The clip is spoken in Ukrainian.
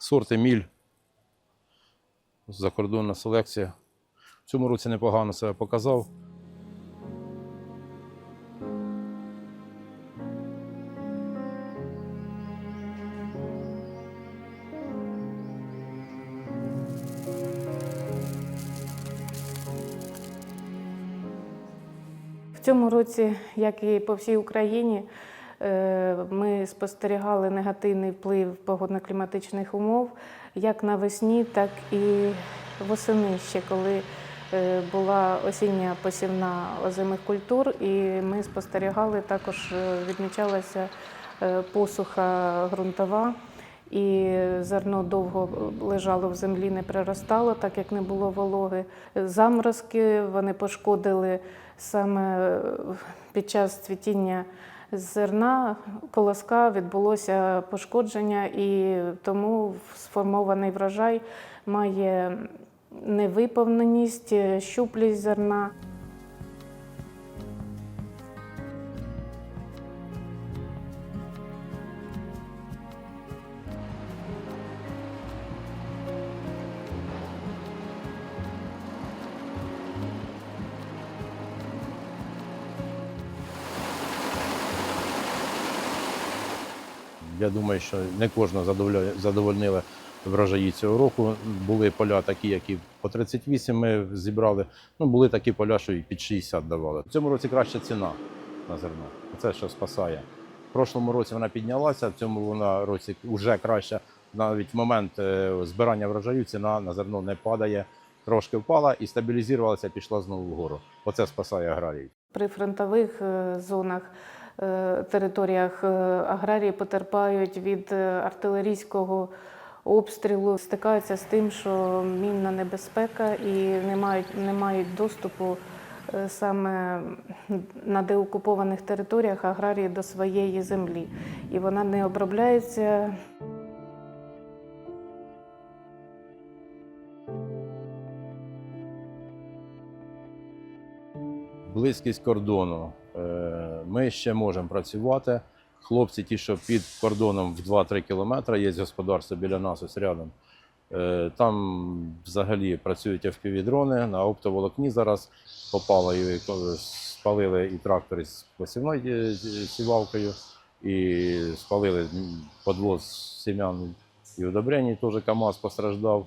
Сорт Еміль. Закордонна селекція. В цьому році непогано себе показав. В цьому році, як і по всій Україні, ми спостерігали негативний вплив погодно-кліматичних умов як навесні, так і восени ще, коли е, була осіння посівна озимих культур, і ми спостерігали також е, відмічалася е, посуха ґрунтова. І зерно довго лежало в землі, не приростало, так як не було вологи. Заморозки вони пошкодили саме під час цвітіння зерна колоска відбулося пошкодження, і тому сформований врожай має невиповненість, щуплість зерна. Я думаю, що не задоволя- задовольнили врожаї цього року. Були поля такі, які по 38 ми зібрали. Ну, були такі поля, що і під 60 давали. В цьому році краща ціна на зерно. Це що спасає. В прошлому році вона піднялася, в цьому вона році вже краща. Навіть в момент е, збирання врожаю ціна на зерно не падає, трошки впала і стабілізувалася, пішла знову вгору. Оце спасає аграрій. При фронтових е, зонах, територіях е, аграрії потерпають від е, артилерійського обстрілу, стикаються з тим, що мінна небезпека і не мають, не мають доступу е, саме на деокупованих територіях аграрії до своєї землі. І вона не обробляється. близькість кордону. Е, Ми ще можемо працювати. Хлопці, ті, що під кордоном в 2-3 кілометри, є господарство біля нас ось рядом. Е, Там взагалі працюють FPV-дрони на оптоволокні зараз попало і спалили і трактори з посівною е, сівалкою, і спалили подвоз сім'ян і удобрень, теж КАМАЗ постраждав.